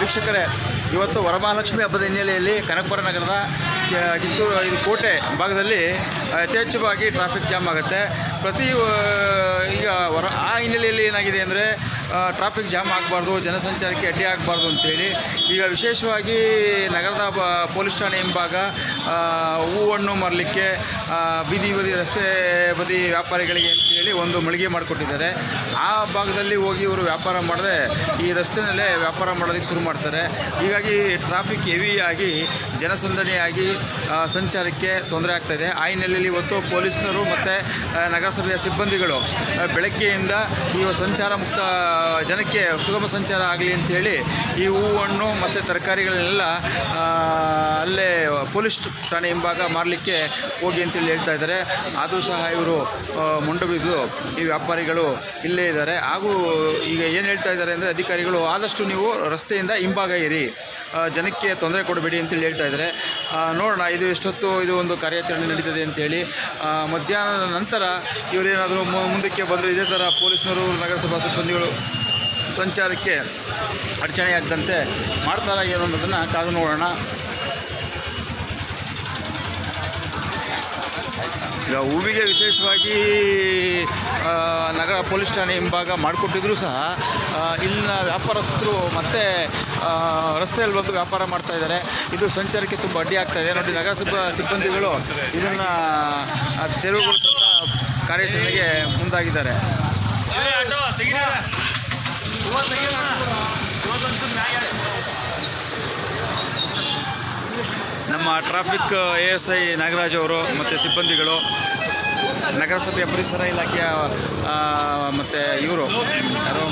ವೀಕ್ಷಕರೇ, ಇವತ್ತು ವರಮಹಾಲಕ್ಷ್ಮಿ ಹಬ್ಬದ ಹಿನ್ನೆಲೆಯಲ್ಲಿ ಕನಕಪುರ ನಗರದ ಕಿತ್ತೂರು, ಇದು ಕೋಟೆ ಭಾಗದಲ್ಲಿ ಯಥೇಚ್ಛವಾಗಿ ಟ್ರಾಫಿಕ್ ಜಾಮ್ ಆಗುತ್ತೆ. ಪ್ರತಿ ಈಗ ವರ, ಆ ಹಿನ್ನೆಲೆಯಲ್ಲಿ ಏನಾಗಿದೆ ಅಂದರೆ ಟ್ರಾಫಿಕ್ ಜಾಮ್ ಆಗಬಾರ್ದು, ಜನಸಂಚಾರಕ್ಕೆ ಅಡ್ಡಿ ಆಗಬಾರ್ದು ಅಂತೇಳಿ. ಈಗ ವಿಶೇಷವಾಗಿ ನಗರದ ಪೊಲೀಸ್ ಠಾಣೆ ಹಿಂಭಾಗ ಹೂವನ್ನು ಮಾರಲಿಕ್ಕೆ ಬೀದಿ ಬದಿ ರಸ್ತೆ ಬದಿ ವ್ಯಾಪಾರಿಗಳಿಗೆ ಅಂತೇಳಿ ಒಂದು ಮಳಿಗೆ ಮಾಡಿಕೊಟ್ಟಿದ್ದಾರೆ. ಆ ಭಾಗದಲ್ಲಿ ಹೋಗಿ ಇವರು ವ್ಯಾಪಾರ ಮಾಡದೆ ಈ ರಸ್ತೆಯಲ್ಲೇ ವ್ಯಾಪಾರ ಮಾಡೋದಕ್ಕೆ ಶುರು ಮಾಡ್ತಾರೆ. ಹೀಗಾಗಿ ಟ್ರಾಫಿಕ್ ಹೆವಿಯಾಗಿ ಜನಸಂದಣಿಯಾಗಿ ಸಂಚಾರಕ್ಕೆ ತೊಂದರೆ ಆಗ್ತಾಯಿದೆ ಆ ಹಿನ್ನೆಲೆಯಲ್ಲಿ ಇವತ್ತು ಪೊಲೀಸ್ನವರು ಮತ್ತು ನಗರಸಭೆಯ ಸಿಬ್ಬಂದಿಗಳು ಬೆಳಗ್ಗೆಯಿಂದ ಈ ಸಂಚಾರ ಮುಕ್ತ ಜನಕ್ಕೆ ಸುಗಮ ಸಂಚಾರ ಆಗಲಿ ಅಂಥೇಳಿ ಈ ಹೂವು ಹಣ್ಣು ಮತ್ತು ತರಕಾರಿಗಳನ್ನೆಲ್ಲ ಅಲ್ಲೇ ಪೊಲೀಸ್ ಠಾಣೆ ಹಿಂಭಾಗ ಮಾರಲಿಕ್ಕೆ ಹೋಗಿ ಅಂತೇಳಿ ಹೇಳ್ತಾ ಇದ್ದಾರೆ. ಆದರೂ ಸಹ ಇವರು ಮುಂಡು ಬಿದ್ದು ಈ ವ್ಯಾಪಾರಿಗಳು ಇಲ್ಲೇ ಇದ್ದಾರೆ. ಹಾಗೂ ಈಗ ಏನು ಹೇಳ್ತಾ ಇದ್ದಾರೆ ಅಂದರೆ ಅಧಿಕಾರಿಗಳು, ಆದಷ್ಟು ನೀವು ರಸ್ತೆಯಿಂದ ಹಿಂಭಾಗ ಇರಿ ಜನಕ್ಕೆ ತೊಂದರೆ ಕೊಡಬೇಡಿ ಅಂತೇಳಿ ಹೇಳ್ತಾ ಇದ್ದಾರೆ. ನೋಡೋಣ, ಇದು ಎಷ್ಟೊತ್ತು ಇದು ಒಂದು ಕಾರ್ಯಾಚರಣೆ ನಡೀತದೆ ಅಂತೇಳಿ. ಮಧ್ಯಾಹ್ನದ ನಂತರ ಇವರೇನಾದರೂ ಮುಂದಕ್ಕೆ ಬಂದರೆ ಇದೇ ಥರ ಪೊಲೀಸ್ನವರು, ನಗರಸಭಾ ಸಿಬ್ಬಂದಿಗಳು ಸಂಚಾರಕ್ಕೆ ಅಡಚಣೆಯಾಗದಂತೆ ಮಾಡ್ತಾರ ಏನು ಅನ್ನೋದನ್ನು ಕಾದು ನೋಡೋಣ. ಈಗ ಹೂವಿಗೆ ವಿಶೇಷವಾಗಿ ನಗರ ಪೊಲೀಸ್ ಠಾಣೆ ಹಿಂಭಾಗ ಮಾಡಿಕೊಟ್ಟಿದ್ರು ಸಹ ಇಲ್ಲಿನ ವ್ಯಾಪಾರಸ್ಥರು ಮತ್ತೆ ರಸ್ತೆಯಲ್ಲಿ ಬಂದು ವ್ಯಾಪಾರ ಮಾಡ್ತಾ ಇದ್ದಾರೆ. ಇದು ಸಂಚಾರಕ್ಕೆ ತುಂಬ ಅಡ್ಡಿ ಆಗ್ತಾ ಇದೆ. ನೋಡಿ ನಗರಸಭಾ ಸಿಬ್ಬಂದಿಗಳು ಇದನ್ನು ತೆರವುಗೊಳಿಸುವಂಥ ಕಾರ್ಯಾಚರಣೆಗೆ ಮುಂದಾಗಿದ್ದಾರೆ. ನಮ್ಮ traffic A S I Nagaraj ಅವರು ಮತ್ತು ಸಿಬ್ಬಂದಿಗಳು, ನಗರಸಭೆಯ ಪರಿಸರ ಇಲಾಖೆಯ ಮತ್ತು ಇವರು ಯಾರು?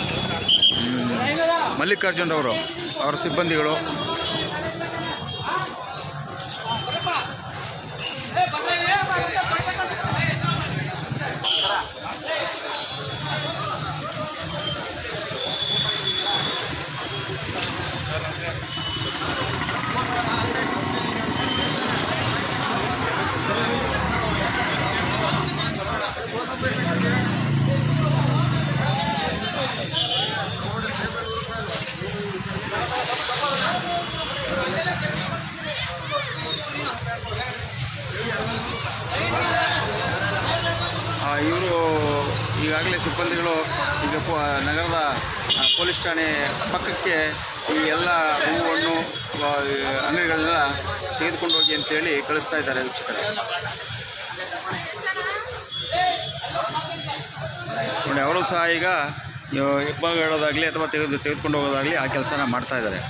ಮಲ್ಲಿಕಾರ್ಜುನ್ ಅವರು ಅವರ ಸಿಬ್ಬಂದಿಗಳು. ಇವರು ಈಗಾಗಲೇ ಸಿಬ್ಬಂದಿಗಳು ಈಗ ಪೋ ನಗರದ ಪೊಲೀಸ್ ಠಾಣೆ ಪಕ್ಕಕ್ಕೆ ಈ ಎಲ್ಲ ಹೂವು ಹಣ್ಣು ಆ, ಈ ಅಂಗಡಿಗಳನ್ನೆಲ್ಲ ತೆಗೆದುಕೊಂಡು ಹೋಗಿ ಅಂತೇಳಿ ಕಳಿಸ್ತಾ ಇದ್ದಾರೆ ವೀಕ್ಷಕರು. ನೋಡಿ ಅವರು ಸಹ ಈಗ ಇಬ್ಬ ಹೇಳೋದಾಗಲಿ ಅಥವಾ ತೆಗೆದು ತೆಗೆದುಕೊಂಡು ಹೋಗೋದಾಗಲಿ ಆ ಕೆಲಸನ ಮಾಡ್ತಾ ಇದ್ದಾರೆ.